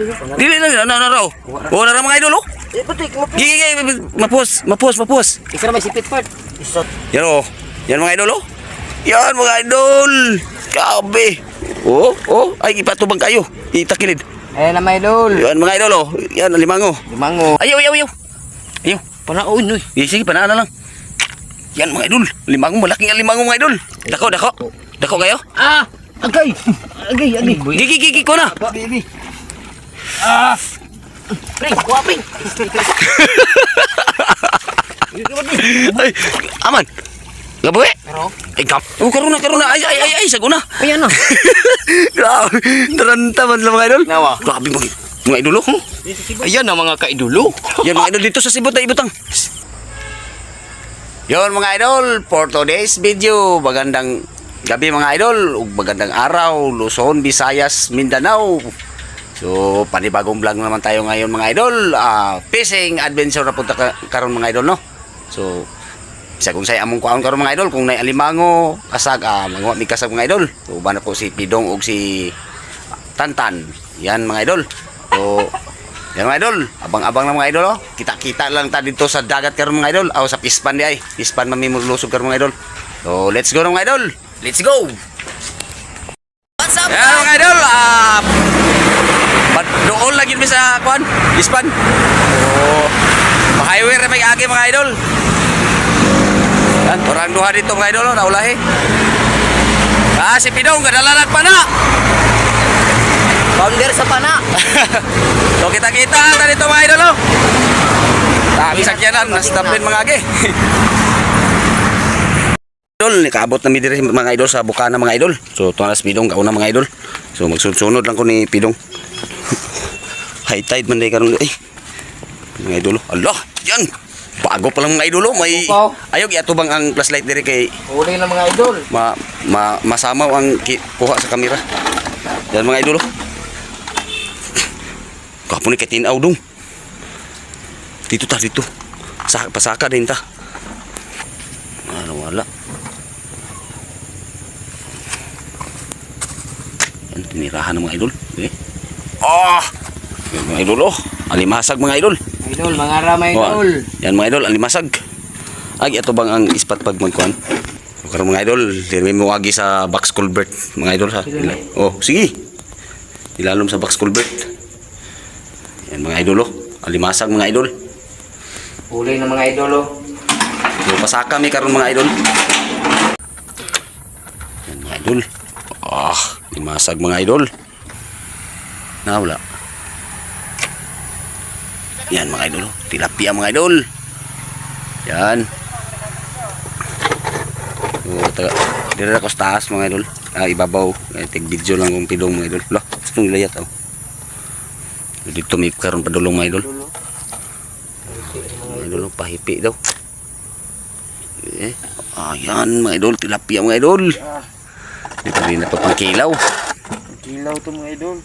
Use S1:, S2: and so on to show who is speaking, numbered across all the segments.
S1: Dili na, na, na, raw. Oh, na mga idol, oh.
S2: Eh, putik, mo
S1: Gigi, gigi, mapos, mapos, mapos.
S2: Isa na may sipit part. Isot.
S1: Yan, oh. Yan mga idol, oh. Yan mga idol. Grabe. Oh, oh. Ay, ipatubang kayo. Itakilid.
S2: Ayan na may idol.
S1: Yan mga idol, oh. Yan, limango.
S2: Limango.
S1: Ayaw, ayaw, ayaw. Ayaw.
S2: Panaon, uy.
S1: Eh, sige, panaan na lang. Yan mga idol. Limango, malaking ang limango mga idol. Dako, dako. Dako kayo.
S2: Ah! Agay! Agay, agay.
S1: Gigi, gigi ko na.
S2: Baby. Ah! Pring, kuha pring.
S1: Ay, aman. Gabi.
S2: Pero,
S1: Ay, kap. Oh, karuna, karuna. Ay, ay, ay, ay, saguna.
S2: ayan na.
S1: Grabe. Taranta man lang mga idol.
S2: Nawa.
S1: Grabe mga, mga idol, oh.
S2: Ayan na mga kaidulo.
S1: Yan mga idol dito sa Sibot na ibutang. Yon mga idol, for today's video, magandang gabi mga idol, ug magandang araw, Luzon, Visayas, Mindanao. So, panibagong vlog naman tayo ngayon mga idol. Ah, fishing adventure na punta ka, karon mga idol, no? So, isa kung say among kuan karon mga idol, kung alimango, kasag, ah, mga kasag mga idol. So, ba na po si Pidong ug si Tantan. Yan mga idol. So, yan mga idol, abang-abang lang mga idol oh. Kita-kita lang ta dito sa dagat karon mga idol. Aw sa Pispan di ay. Pispan mamimululusog karon mga idol. So, let's go na, mga idol. Let's go.
S2: What's up,
S1: Yan mga idol, uh, lagi mi sa kuan, Pispan. Oh, ma-highway ra may agi mga idol. Yan, orang duha dito mga idol, oh, naulahi. Ah, si Pidong, kadalanan pa na.
S2: Founder sa pana.
S1: so kita-kita na dito mga idol oh. Dami sakyanan, nastapin mga agi. idol, nikaabot na mi diri mga idol sa bukana mga idol. So tuwas Pidong kauna mga idol. So magsunod lang ko ni Pidong. High tide man day karon eh. Mga idol, oh. Allah, yan. Bago pa lang mga idol, oh. may ayog iatubang ang flashlight diri kay
S2: Huli na mga idol.
S1: ma, ma masamaw ang kuha sa kamera. Yan mga idol. oh. Kapon ni katinaw dong. Dito ta dito. Sa pasaka din ta. Ano wala. Yan tinirahan ng mga idol. Eh. Ah! Yan mga idol oh. Alimasag mga idol.
S2: Idol, mga rama
S1: Oh,
S2: idol.
S1: Yan mga idol, alimasag. Ay, ito bang ang ispat pag magkuhan? Karong mga idol, dili mo agi sa box culvert, mga idol ha.
S2: Sige.
S1: Oh, sige. Ilalom sa box culvert. Yan mga idol oh. Alimasag mga idol.
S2: Huli na mga idol, oh.
S1: So, pasaka mi karon mga idol. Yan mga idol. Ah, limasag mga idol. Na wala. Yan mga idol. Tilapia mga idol. Yan. Dito ako sa taas mga idol. Ah, ibabaw. Eh, tig video lang kung pidong mga idol. Lo, itong layat oh. Dito may karon padulong mga idol. Mga idol, oh, pahipi daw. Eh, ayan mga idol, tilapia mga idol. Di pa rin na pang kilaw.
S2: Kilaw to mga idol.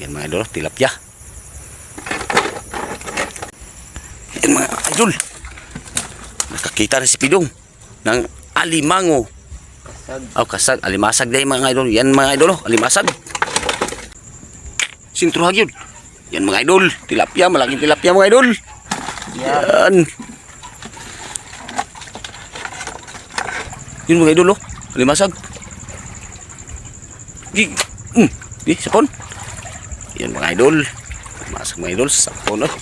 S1: Ayan mga idol, tilapia. Ayan mga idol. Nakakita na si Pidong ng alimango.
S2: Kasag.
S1: Aw kasag, alimasag day mga idol. Yan mga idol, oh, alimasag. Sintro hagyod. Yan mga idol, tilapia, malaking tilapia mga idol. Yan. Yun mga idol, oh. Alimasag. Gig. Mm. Di, sapon. Yan mga idol. Masag mga idol, sapon, oh.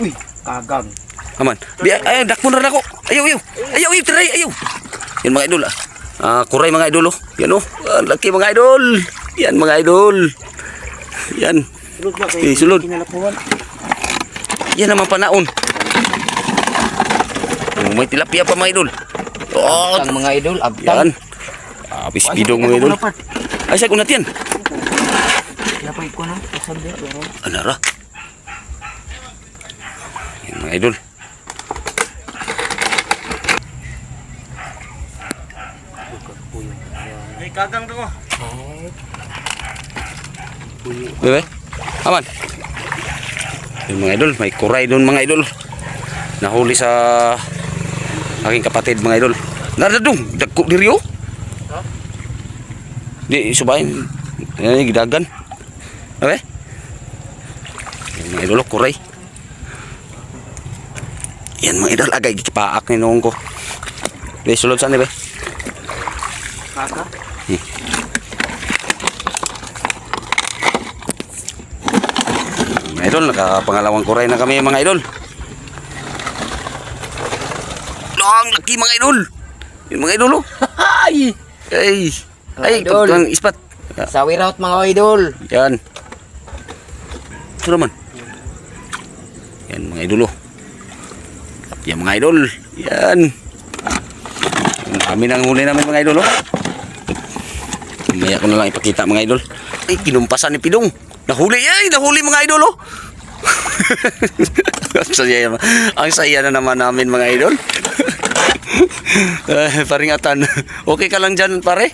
S2: Uy, kagang.
S1: Aman. Di, ay, dakmo na rin ako. Ayaw, ayaw. Ayaw, ayaw, tiray, ayaw. Yan mga idol, ah. Ah, kuray mga idol, oh. Yan, oh. Ah, laki mga idol. Yan mga idol. Yan.
S2: Sulod ba
S1: Eh, sulod. Yan naman panaon. Oh, may tilapia pa mga idol. Oh,
S2: Abtang mga idol,
S1: yan.
S2: abtang.
S1: Abis bidong mga idol. Ay, sa kunat yan.
S2: Napay ko na. Din. pero
S1: Ano ra? Yan mga idol.
S2: Ay, kagang to ko.
S1: Bebe? Aman. Yung mga idol, may kuray doon mga idol. Nahuli sa aking kapatid mga idol. Naradong, dagko diri oh. Di subayin. Yan gidagan. Yan, mga idol, kuray. Yan mga idol, agay gipaak ni noong ko. Be, sulod saan be?
S2: Kaka?
S1: Mga idol, nakapangalawang kuray na kami mga idol. Lang, laki mga idol. Yung mga idol oh.
S2: Ay!
S1: Ay, ay,
S2: idol.
S1: pagkang ispat.
S2: Sawi route mga idol.
S1: Yan. Ito naman. Yan mga idol. Yan mga idol. Yan. Kami nang huli namin mga idol oh. Mamaya ko na lang ipakita mga idol. Ay, kinumpasan ni Pidong. Nahuli ay, nahuli mga idol oh. ang saya, ang saya na naman namin mga idol. Eh, paringatan. Okay ka lang dyan pare?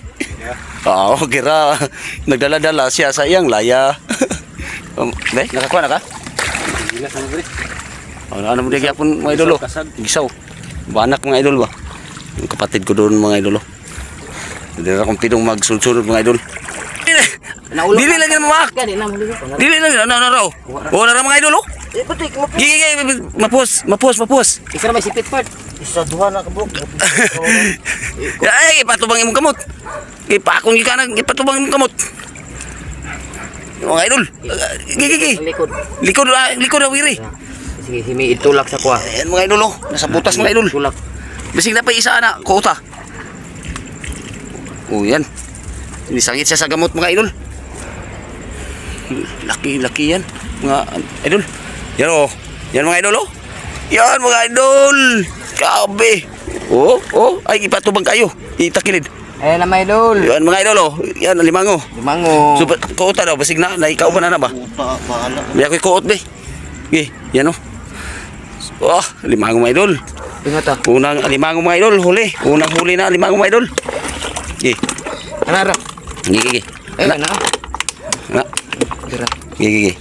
S1: Oo, okay ra. Nagdala-dala siya sa iyang laya. um, be, nakakuha na ka?
S2: Na sana bro.
S1: Oh, ano mo di gyapon mga idolo? Gisaw. Banak mga idol ba? Yung kapatid ko doon mga idolo. Hindi na akong pinong magsunod mga idol. Dili lang yan mamak.
S2: Na.
S1: Dili lang yan. Ano, ano, ano? Oo na ra mga idolo.
S2: Eh, patik mo.
S1: Gigi, gigi, mapos, mapos, mapos.
S2: Isa na may sipit part. Isa duha na ka bro.
S1: Ay, ipatubang imong kamot. Ipakong ka na, ipatubang kamot. Mga idol. Gigi, gigi.
S2: Ang likod.
S1: Likod, ah, likod na wiri.
S2: Sige, himi itulak sa kuha.
S1: Ayan mga idol, oh. Nasa butas mga idol.
S2: Tulak.
S1: Bisig na pa isa na, kuota. Oh, yan. Nisangit siya sa gamot mga idol. Laki, laki yan. Mga idol. Yan oh. Yan mga idol oh. Yan mga idol. Grabe. Oh, oh. Ay, ipatubang kayo. Itakilid.
S2: Ayan na may idol.
S1: Yan mga idol oh. Yan, limango.
S2: Limango.
S1: So, kuota daw. Basig na. Naikaw pa na na ba?
S2: Puta, bahala.
S1: May ako'y kuot be. Okay, yan oh. Oh, limango mga idol.
S2: Ingat ah.
S1: Unang limango mga idol, huli. Unang huli na limango mga idol. Gi,
S2: Ano ra?
S1: gi, gi, gi.
S2: Ayan na.
S1: Na,
S2: Dira.
S1: gi, gi, gi.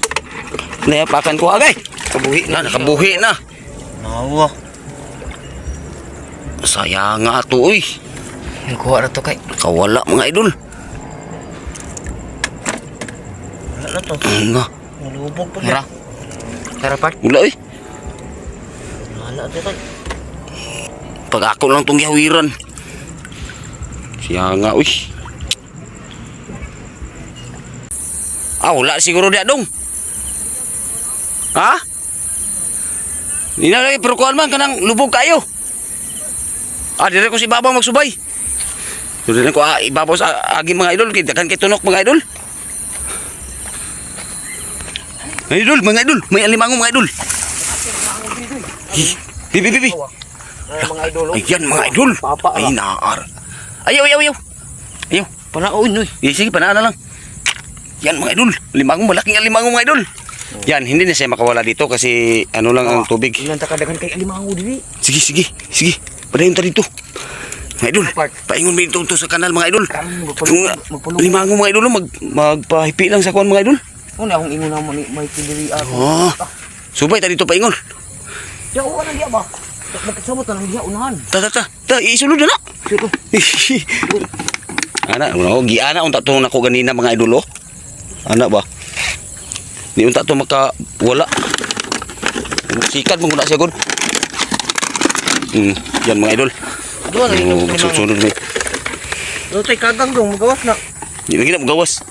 S1: Nayapakan ko agay. Kabuhi na, nakabuhi na.
S2: Nawa.
S1: Sayang nga to, uy.
S2: Kuha ra to kay.
S1: Kawala mga idol.
S2: Wala na to.
S1: Nga,
S2: Nalubog pa. Tara part.
S1: wala uy.
S2: Wala to kay.
S1: Pag ako lang tong yawiran. Siya nga, uy. Ah, wala siguro diya dong. Ha? Hindi na lagi, pero kuhan man, kanang lubog kayo. Ah, dire ko si Babaw magsubay. Na ko, ah, ibabaw sa agi mga idol, kay daghan kay tunok mga idol. Mga idol, mga idol, may alimango mga idol. Bi, bi, bi,
S2: mga idol. oh.
S1: Ayan mga idol.
S2: Papa,
S1: Ay,
S2: ah.
S1: naar. Ayaw, ayaw, ayaw. Ayaw.
S2: Panaon oy.
S1: Eh, sige, panaan na lang. Yan mga idol. Limangong, malaking alimango mga idol. Yan, hindi na siya makawala dito kasi ano lang ang tubig.
S2: Ilan ta kadagan kay alimango dili.
S1: Sige, sige, sige. Padayon ta dito. Mga idol, paingon mo dito sa kanal mga idol.
S2: Magpulong.
S1: limango mga idol, mag, magpahipi lang sa kuwan mga idol.
S2: Una akong ingon na mo ni may kidiri ako.
S1: Oh, subay ta dito paingon.
S2: Ya, wala diya ba? Magkasabot na lang diya unahan.
S1: Ta, ta, ta, ta, isulod na. Ana, ano, giana unta to nako ganina mga idol oh. Ana ba? Di unta to maka wala. Sikat mo na siya gud. Hmm, yan mga idol.
S2: Duwa na
S1: Oh,
S2: yung
S1: sunod mi.
S2: Do tay kagang dong magawas na.
S1: Di lagi na magawas.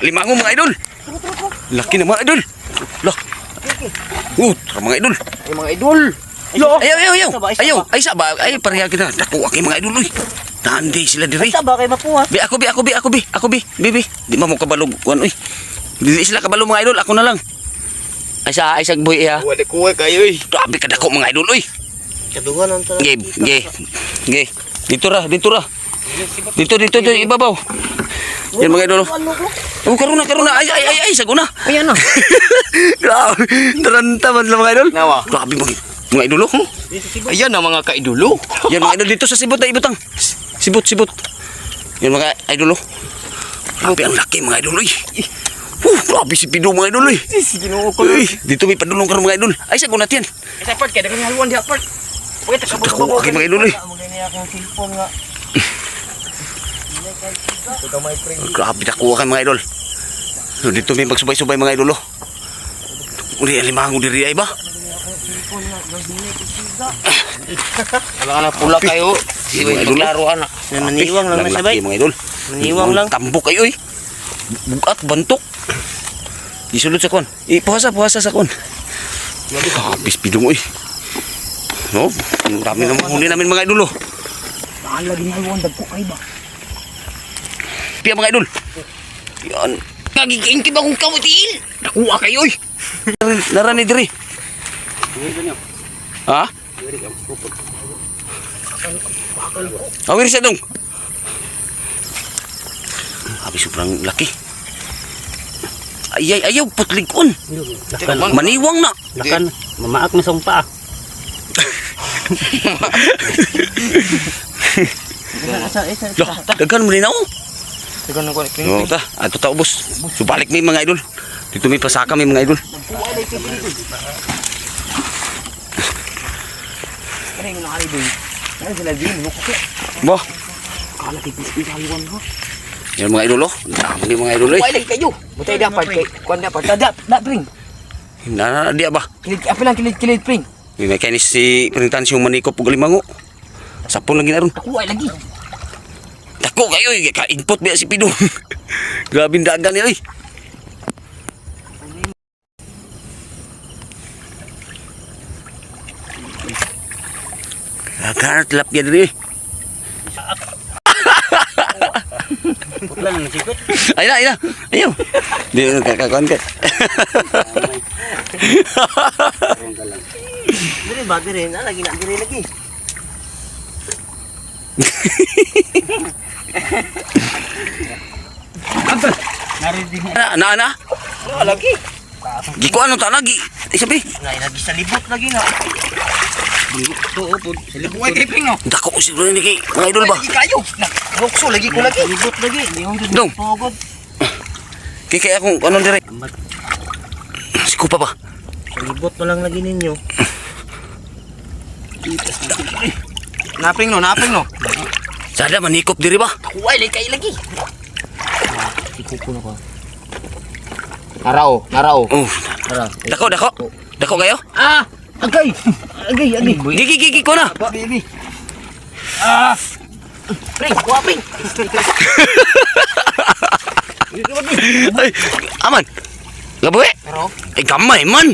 S1: Limango mga idol. Laki na mga idol. Lah. Uh, tara mga idol.
S2: Ay mga idol.
S1: Ayaw, ayaw, ayaw.
S2: Isa ba, isa
S1: Ayaw,
S2: ba?
S1: ay ay pareha kita. Dako aki mga idol oy. Nandi sila diri.
S2: Sa ba kay mapuha?
S1: Bi ako bi ako bi ako bi ako bi bibi di mo kabalog kuan oy. Dili sila kabalo mga idol ako na lang. Ay sa ay sag boy ya.
S2: Wala kuha kayo eh.
S1: Grabe ka dako mga idol oy.
S2: Kaduhan ang tara.
S1: Ge ge. Ge. Dito ra dito ra. Dito dito dito ibabaw. Yan mga idol.
S2: Ano?
S1: Oh karuna karuna ay ay ay ay saguna.
S2: Ayan na.
S1: Grabe. Taranta man lang mga idol.
S2: Nawa.
S1: Grabe mga mga idol oh.
S2: Ayan na mga kaidulo.
S1: Yan mga idol dito sa Sibot ay ibutang. Sibot sibot. Yan mga idol oh. Grabe ang laki mga idol. Uh, grabe si Pidong mga idol eh.
S2: Sis, ginoo ko.
S1: Dito may padulong ka mga idol. Ay, sa natin.
S2: Isa part kay dagan halwan diha part. Pwede ka
S1: Dako, okay, mga idol, eh. Grabe nakuha ka mga idol. So, dito may magsubay-subay mga idol oh. Uli, alimango diri ay ba?
S2: Wala ka na pula kayo.
S1: Idol,
S2: maglaro anak. Naniwang lang na
S1: Lang
S2: sabay.
S1: mga idol.
S2: Naniwang lang.
S1: Tambok kayo eh. Bugat, bantok. Isulod sa kon. Ipuhasa, puhasa sa kon. Habis pidong eh. No, ang dami naman huli namin mga idol oh.
S2: Mahal lagi ni halwan dagko kay ba.
S1: Piya mga idol. Yan.
S2: Kagigain ki ba kung kamutil? Nakuha kayo eh.
S1: Narani diri. Ha? Awir siya dong. Habis sobrang laki. Ayay, ayaw, putlikon. Maniwang na.
S2: Lakan, mamaak na sumpa.
S1: Loh, dagan mo rin ako.
S2: Tegan ko ni
S1: Oh, ta, ato ta ubos. Subalik mi mga idol. Dito may pasaka mi mga idol.
S2: Ko.
S1: Bo,
S2: Kala kay pisti halwan ha.
S1: yan mga idol oh. Dami mga idol eh.
S2: Wala kayo. Butay dapat kay kuan dapat. Dada, da pring.
S1: Na na dia ba?
S2: Kilit apa lang kilit kilit pring.
S1: May mekanis si perintahan si manikop ug limango. Sapon lagi naron.
S2: Nakuha lagi.
S1: Dako kayo, eh, ka-input biya si Pidong. Grabe dagan niya, eh. Agar telap dia diri.
S2: Putla na sikot.
S1: Ay na, ay na. Ayo. Di kakakuan ka.
S2: Dire ba dire na lagi na dire lagi.
S1: Na, na, na.
S2: Wala lagi.
S1: Giko ano tanagi. Isabi.
S2: Lagi sa libot lagi na. Tuo po. Uy, kay pring no.
S1: Dako ko siguro ni kay mga idol ba.
S2: Lagi kayo. Rokso lagi ko lagi. Libot lagi.
S1: Dong.
S2: Pagod.
S1: Kay kay akong ano dire. Siko pa ba?
S2: Libot na lang lagi ninyo. Naping no, naping no.
S1: Sada manikop diri ba?
S2: Kuway lagi kay lagi. Sikupo na ko. Narao, narao.
S1: Oh,
S2: Narao.
S1: dako dako. Dako kayo?
S2: Ah! Agay! Agay, agay.
S1: Gigi gigi ko na.
S2: Baby. Ah! Pring, kuha pring.
S1: Ay, aman. Gabi.
S2: Pero,
S1: Ay gamay man.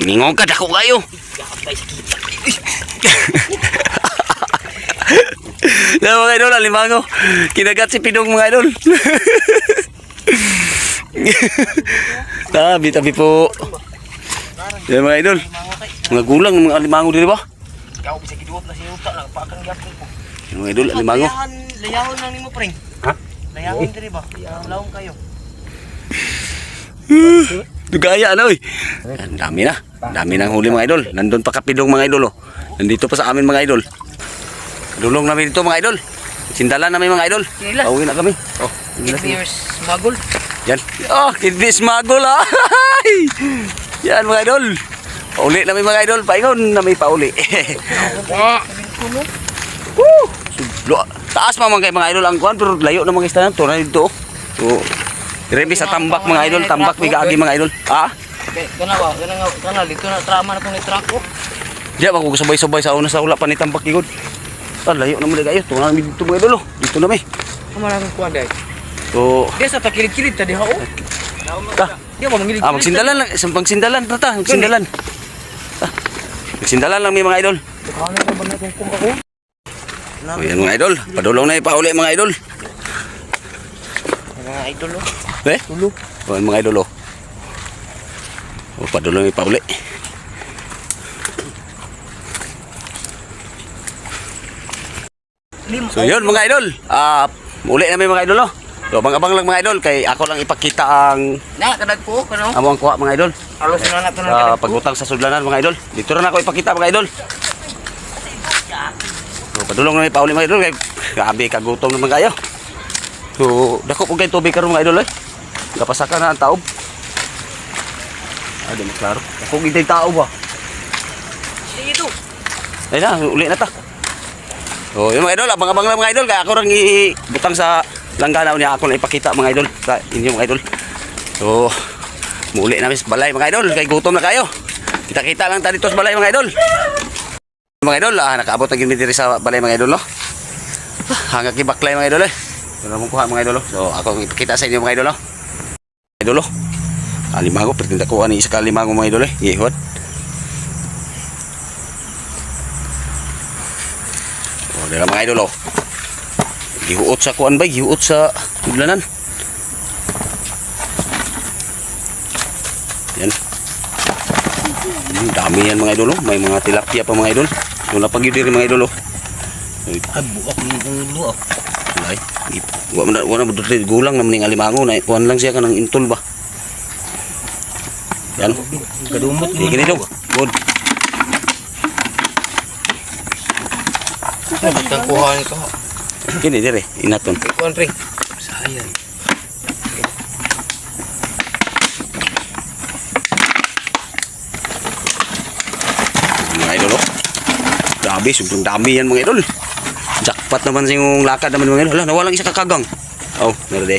S1: Ningon ka dako kayo. Na mga idol, alimango. Kinagat si Pidong mga idol. tabi, tabi po. Yan mga idol. Mga gulang, mga alimango dito ba?
S2: Ikaw bisa giduot na si Uta lang pakang gyapon ko.
S1: Yan mga idol, alimango.
S2: Layahan, layahon lang nimo pring.
S1: Ha?
S2: Layahon diri ba? Lawong kayo.
S1: Dugaya na oy. Ang dami na. Ang dami ng huli mga idol. Nandun pa kapidong mga idol oh. Nandito pa sa amin mga idol. Dulong namin dito mga idol. Sindalan namin mga idol. Pauwi na kami. Oh.
S2: Years magul.
S1: Yan. Oh, kidney smuggle ah. Yan mga idol. Pauli namin mga idol. Paingon na may pauli. Woo! Sudlo. Taas pa man kay mga idol ang kuan pero layo na mga istanan to na dito. So, Rebi sa tambak mga idol, tambak may gaagi mga idol. Ah?
S2: Kana ba? Kana nga, kana dito na trama na kung ni truck ko.
S1: Diya ba ko sabay-sabay sa una sa ula pa ni tambak igod. Ah, layo na mo kayo. Tunga namin dito mga idol. oh. Dito na may.
S2: Kamo lang kuan dai.
S1: So,
S2: Dia sa takilid-kilid tadi ha oh.
S1: ta.
S2: Dia mo mangilid.
S1: Ah, magsindalan lang. Isang pangsindalan. Tata, magsindalan. Ah, magsindalan lang may mga idol.
S2: Ano ba natin kung ako?
S1: O yan mga idol. Padulong na ipauli mga idol.
S2: Mga idol oh.
S1: Eh?
S2: Tulo.
S1: O yan mga idol oh. O padulong na ipauli. So yun mga idol. Ah, uli na may mga idol oh. So abang-abang lang mga idol kay ako lang ipakita ang
S2: Na kadag po kano.
S1: amo ang kuha mga idol.
S2: Alos na na to
S1: Sa pagutang sa sudlanan mga idol. Dito na ako ipakita mga idol. So padulong na ipauli mga idol kay grabe kagutom naman kayo. So dako po kay tubig karon mga idol eh. Kapasaka na ang taob. Ah, di mo klaro. Ako gitay tao ba?
S2: Sige ito.
S1: Ay na, uli na ta. So, yun mga idol, abang-abang lang mga idol. Kaya ako rin ibutang sa langgana niya ako na ipakita mga idol. Sa inyo mga idol. So, muli namin sa balay mga idol. Kay gutom na kayo. Kita-kita lang tayo sa balay mga idol. Mga idol, ah, nakaabot na gini diri sa balay mga idol, no? Hanggang kibaklay mga idol eh. Ito naman kuha mga idol, oh. So, ako ipakita sa inyo mga idol, no? Idol, oh. Ah, limago, pertinda ko ani isa ka mga idol eh. Ihot. Oh, dala mga idol oh. Gihuot sa kuan bay, gihuot sa tuglanan. Yan. Hmm, dami yan mga idol oh. May mga tilapia pa mga idol. Yung napag diri mga idol oh.
S2: Ay, buak ng ulo ah.
S1: Ay, wa man wa na budot gulang naman ning alimango na kuan lang siya kanang intol ba. Yan.
S2: Kadumot
S1: kini dong. Good.
S2: Ay, ba't kang kuha ni ka?
S1: Kini dire inaton.
S2: Kuhan rin. Sayang.
S1: mga idol oh. Grabe, sobrang dami yan mga idol. Jackpot naman sa yung lakad naman mga idol. Hala, nawalang isa kakagang. Oh, meron de.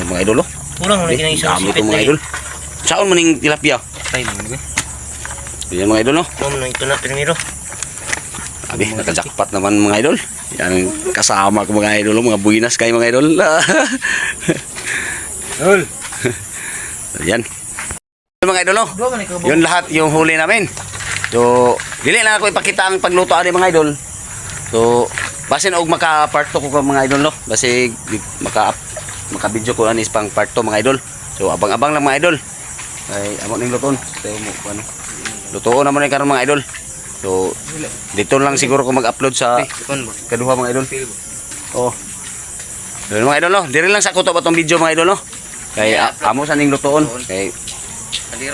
S1: Yan mga idol oh.
S2: Kurang na kinang isang
S1: dami
S2: sipit
S1: itong
S2: na
S1: mga idol. Saan man yung tilapia?
S2: Ay, mga
S1: Yan mga idol oh.
S2: Mom, na ito na primero.
S1: Grabe, naka-jackpot naman mga idol. Yan kasama ko mga idol, mga buinas kayo mga idol.
S2: Dol.
S1: Yan. Mga idol oh. Yun lahat yung huli namin. So, dili na ako ipakita ang pagluto ani mga idol. So, basin og maka part 2 ko ka mga idol no. Basi maka maka video ko anis pang part 2 mga idol. So, abang-abang lang mga idol. Ay amo ning luton. Tayo mo ano. Lutoon naman ni karon mga idol. So, dito lang siguro ko mag-upload sa kaduha mga idol. Oh. Yun mga idol no. Diri lang sa kuto ba tong video mga idol no. Kay a- amo sa ning lutoon. Kay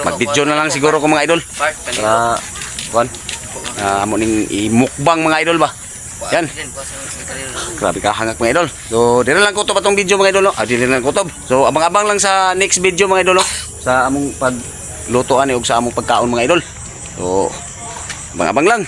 S1: mag-video na lang siguro ko mga idol. Para kuan. Ah, amo ning imukbang mga idol ba. Yan. Grabe ka hangak mga idol. So, dire lang kutob atong video mga idol. no? Ah, dire lang kutob. So, abang-abang lang sa next video mga idol. no? Sa among paglutoan eh, ug sa among pagkaon mga idol. So, abang-abang lang.